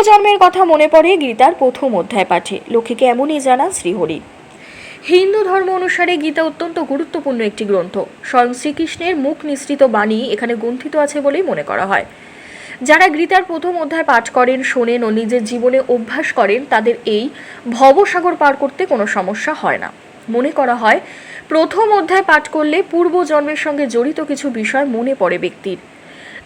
পূর্বজন্মের কথা মনে পড়ে গীতার প্রথম অধ্যায় পাঠে। লক্ষ্মীকে এমনই জানান শ্রীহরি। হিন্দু ধর্ম অনুসারে গীতা অত্যন্ত গুরুত্বপূর্ণ একটি গ্রন্থ। স্বয়ং শ্রীকৃষ্ণের মুখ নিঃসৃত বাণী এখানে গ্রন্থিত আছে বলেই মনে করা হয়। যারা গীতার প্রথম অধ্যায় পাঠ করেন, শোনেন ও নিজের জীবনে অভ্যাস করেন, তাদের এই ভবসাগর পার করতে কোনো সমস্যা হয় না। মনে করা হয়, প্রথম অধ্যায় পাঠ করলে পূর্বজন্মের সঙ্গে জড়িত কিছু বিষয় মনে পড়ে ব্যক্তির।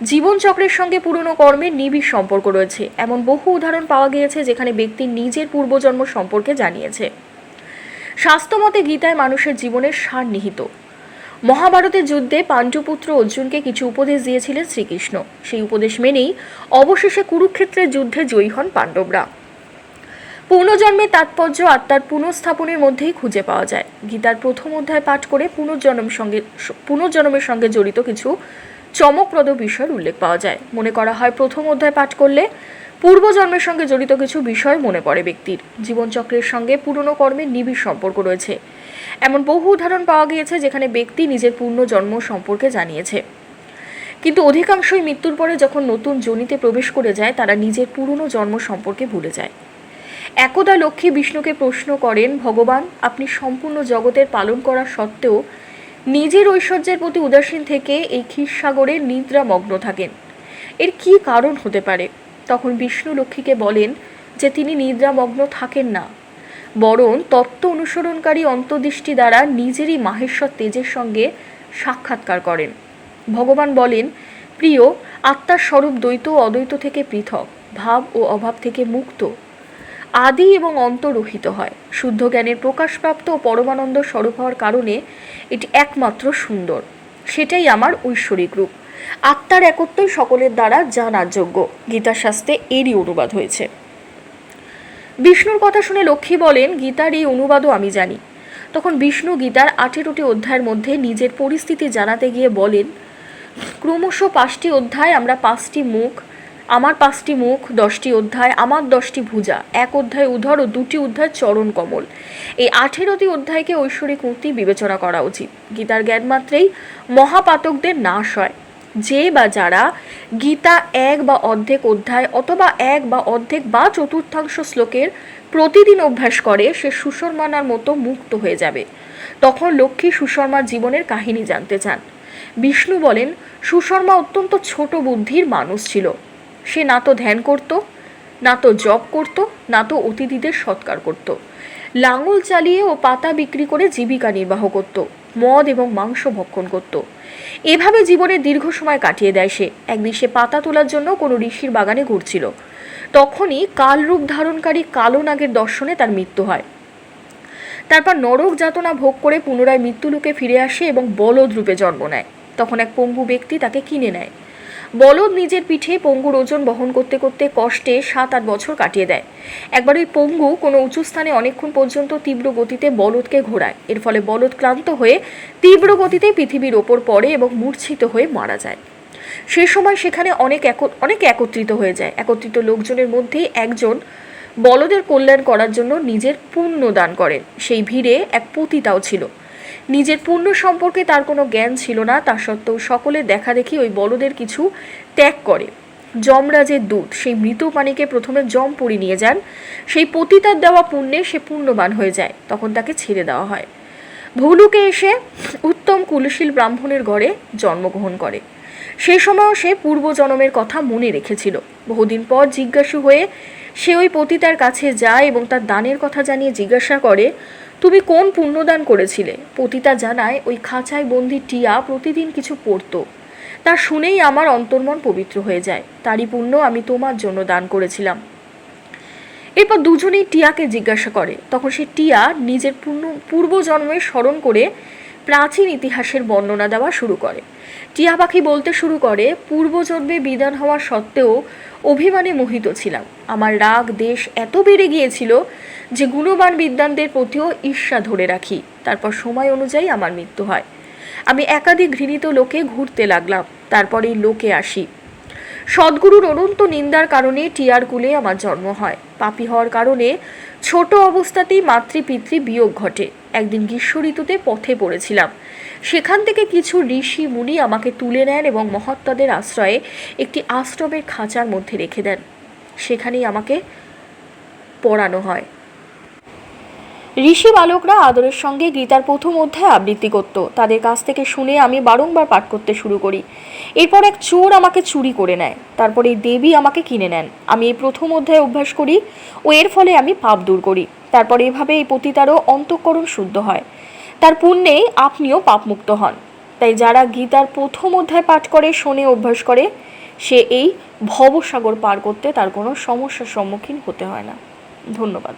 জীবনচক্রের সঙ্গে পুরনো কর্মের নিবিড় সম্পর্ক রয়েছে। এমন বহু উদাহরণ পাওয়া গিয়েছে যেখানে ব্যক্তি নিজের পূর্বজন্ম সম্পর্কে জানিয়েছে। স্বাস্থ্যমতে গীতায় মানুষের জীবনের সার নিহিত। মহাভারতের যুদ্ধে পাণ্ডুপুত্র অর্জুনকে কিছু উপদেশ দিয়েছিলেন শ্রীকৃষ্ণ। সেই উপদেশ মেনেই অবশেষে কুরুক্ষেত্রের যুদ্ধে জয়ী হন পাণ্ডবরা। পুনর্জন্মের তাৎপর্য আত্মার পুনঃস্থাপনের মধ্যেই খুঁজে পাওয়া যায়। গীতার প্রথম অধ্যায় পাঠ করে পুনর্জন্ম সঙ্গে পুনর্জন্মের সঙ্গে জড়িত কিছু চমকপ্রদ বিষয়ের উল্লেখ পাওয়া যায়। মনে করা হয় প্রথম অধ্যায় পাঠ করলে পূর্বজন্মের সঙ্গে জড়িত কিছু বিষয় মনে পড়ে ব্যক্তির। জীবনচক্রের সঙ্গে পুরনো কর্মের নিবিড় সম্পর্ক রয়েছে। এমন বহু উদাহরণ পাওয়া গিয়েছে যেখানে ব্যক্তি নিজের পূর্ণ জন্ম সম্পর্কে জানিয়েছে। কিন্তু অধিকাংশই মৃত্যুর পরে যখন নতুন জনিতে প্রবেশ করে যায়, তারা নিজের পুরনো জন্ম সম্পর্কে ভুলে যায়। একদা লক্ষ্মী বিষ্ণুকে প্রশ্ন করেন, ভগবান, আপনি সম্পূর্ণ জগতের পালন করা সত্ত্বেও নিজের ঐশ্বর্যের প্রতি উদাসীন থেকে এই ক্ষীরসাগরে নিদ্রা মগ্ন থাকেন। এর কি কারণ হতে পারে? তখন বিষ্ণু লক্ষ্মীকে বলেন যে তিনি নিদ্রামগ্ন থাকেন না। বরং তত্ত্ব অনুসরণকারী অন্তর্দৃষ্টি দ্বারা নিজেরই মাহেশ্বর তেজের সঙ্গে সাক্ষাৎকার করেন। ভগবান বলেন, প্রিয়, আত্মার স্বরূপ দ্বৈত ও অদ্বৈত থেকে পৃথক। ভাব ও অভাব থেকে মুক্ত। আদি এবং অন্তরহিত হয়। শুদ্ধ জ্ঞানের প্রকাশপ্রাপ্ত ও পরমানন্দ স্বরূপ হওয়ার কারণে এটি একমাত্র সুন্দর। সেটাই আমার ঐশ্বরিক রূপ। আত্মার একত্বই সকলের দ্বারা জানার যোগ্য। গীতাশাস্ত্রে এরই অনুবাদ হয়েছে। বিষ্ণুর কথা শুনে লক্ষ্মী বলেন, গীতার এই অনুবাদও আমি জানি। তখন বিষ্ণু গীতার আঠেরোটি অধ্যায়ের মধ্যে নিজের পরিস্থিতি জানাতে গিয়ে বলেন, ক্রমশ পাঁচটি অধ্যায় আমরা পাঁচটি মুখ আমার পাঁচটি মুখ, দশটি অধ্যায়, আমার দশটি ভুজা, এক অধ্যায় উধর ও দুটি অধ্যায় চরণ কমল। এই আঠেরোটি অধ্যায়কে ঐশ্বরিক মূর্তি বিবেচনা করা উচিত। গীতার জ্ঞান মাত্রেই মহাপাতকদের নাশ হয়। যে বা যারা গীতা এক বা অর্ধেক অধ্যায় অথবা এক বা অর্ধেক বা চতুর্থাংশ শ্লোকের প্রতিদিন অভ্যাস করে, সে সুশর্মানার মতো মুক্ত হয়ে যাবে। তখন লক্ষ্মী সুশর্মার জীবনের কাহিনী জানতে চান। বিষ্ণু বলেন, সুশর্মা অত্যন্ত ছোট বুদ্ধির মানুষ ছিল। সে না তো ধ্যান করত, না তো জপ করত, না তো অতিথিদের সৎকার করত। লাঙল চালিয়ে ও পাতা বিক্রি করে জীবিকা নির্বাহ করত, মদ এবং মাংস ভক্ষণ করত। এভাবে জীবনের দীর্ঘ সময় কাটিয়ে দেয় সে। একদিন সে পাতা তোলার জন্য কোনো ঋষির বাগানে ঘুরছিল। তখনই কালরূপ ধারণকারী কালো নাগের দর্শনে তার মৃত্যু হয়। তারপর নরক যাতনা ভোগ করে পুনরায় মৃত্যুলোকে ফিরে আসে এবং বলদ রূপে জন্ম নেয়। তখন এক পঙ্গু ব্যক্তি তাকে কিনে নেয়। বলদ নিজের পিঠে পঙ্গুর ওজন বহন করতে করতে কষ্টে সাত আট বছর কাটিয়ে দেয়। একবার ওই পঙ্গু কোনো উঁচু স্থানে অনেকক্ষণ পর্যন্ত তীব্র গতিতে বলদকে ঘোরায়। এর ফলে বলদ ক্লান্ত হয়ে তীব্র গতিতে পৃথিবীর ওপর পড়ে এবং মূর্ছিত হয়ে মারা যায়। সে সময় সেখানে অনেক অনেক একত্রিত হয়ে যায়। একত্রিত লোকজনের মধ্যে একজন বলদের কল্যাণ করার জন্য নিজের পুণ্য দান করেন। সেই ভিড়ে এক পতিতাও ছিল। নিজের পুণ্য সম্পর্কে তার কোনো জ্ঞান ছিল না, তা সত্ত্বেও সকলের দেখা দেখি ওই বলদের কিছু ত্যাগ করে। যমরাজের দূত, সেই মৃত পানিকে প্রথমে যম জমপুরি নিয়ে যান। সেই পতিতার দেওয়া পুণ্যে সে পুণ্যবান হয়ে যায়, তখন তাকে ছেড়ে দেওয়া হয়। ভুলুকে এসে উত্তম কুলশীল ব্রাহ্মণের ঘরে জন্মগ্রহণ করে। সেই সময়ও সে পূর্বজন্মের কথা মনে রেখেছিল। বহুদিন পর জিজ্ঞাসু হয়ে সে ওই পতিতার কাছে যায় এবং তার দানের কথা জানিয়ে জিজ্ঞাসা করে তুমি কোন পুণ্যদান করেছিলে? পতিতা জানায়, ওই খাঁচায় বন্দি টিয়া প্রতিদিন কিছু পড়তো তা শুনেই আমার অন্তর্মন পবিত্র হয়ে যায়। তারই পুণ্য আমি তোমার জন্য দান করেছিলাম। এরপর দুজনেই টিয়াকে জিজ্ঞাসা করে। তখন সে টিয়া নিজের পূর্ণ পূর্বজন্মের স্মরণ করে প্রাচীন ইতিহাসের বর্ণনা দেওয়া শুরু করে। টিয়া পাখি বলতে শুরু করে, পূর্বজন্মে বিধান হওয়া সত্ত্বেও অভিমানে মোহিত ছিলাম। আমার রাগ, দেশ এত বেড়ে গিয়েছিল যে গুণবান বিদ্যানদের প্রতিও ঈর্ষা ধরে রাখি। তারপর সময় অনুযায়ী আমার মৃত্যু হয়। আমি একাধিক ঘৃণিত লোকে ঘুরতে লাগলাম তারপরেই লোকে আসি। সদ্গুরুর অনন্ত নিন্দার কারণে টিয়ার কুলে আমার জন্ম হয়। পাপি হওয়ার কারণে ছোট অবস্থাতেই মাতৃপিতৃ বিয়োগ ঘটে। একদিন গ্রীষ্ম ঋতুতে পথে পড়েছিলাম। সেখান থেকে কিছু ঋষি মুনি আমাকে তুলে নেন এবং মহাত্মাদের আশ্রয়ে একটি আশ্রমের খাঁচার মধ্যে রেখে দেন। সেখানেই আমাকে পড়ানো হয়। ঋষি বালকরা আদরের সঙ্গে গীতার প্রথম অধ্যায় আবৃত্তি করত। তাদের কাছ থেকে শুনে আমি বারংবার পাঠ করতে শুরু করি। এরপর এক চোর আমাকে চুরি করে নেয়। তারপর এই দেবী আমাকে কিনে নেন। আমি এই প্রথম অধ্যায় অভ্যাস করি ও এর ফলে আমি পাপ দূর করি। তারপর এভাবে এই পতিতারও অন্তঃকরণ শুদ্ধ হয়। তার পুণ্যে আপনিও পাপমুক্ত হন। তাই যারা গীতার প্রথম অধ্যায় পাঠ করে, শোনে, অভ্যাস করে, সে এই ভবসাগর পার করতে তার কোনো সমস্যার সম্মুখীন হতে হয় না। ধন্যবাদ।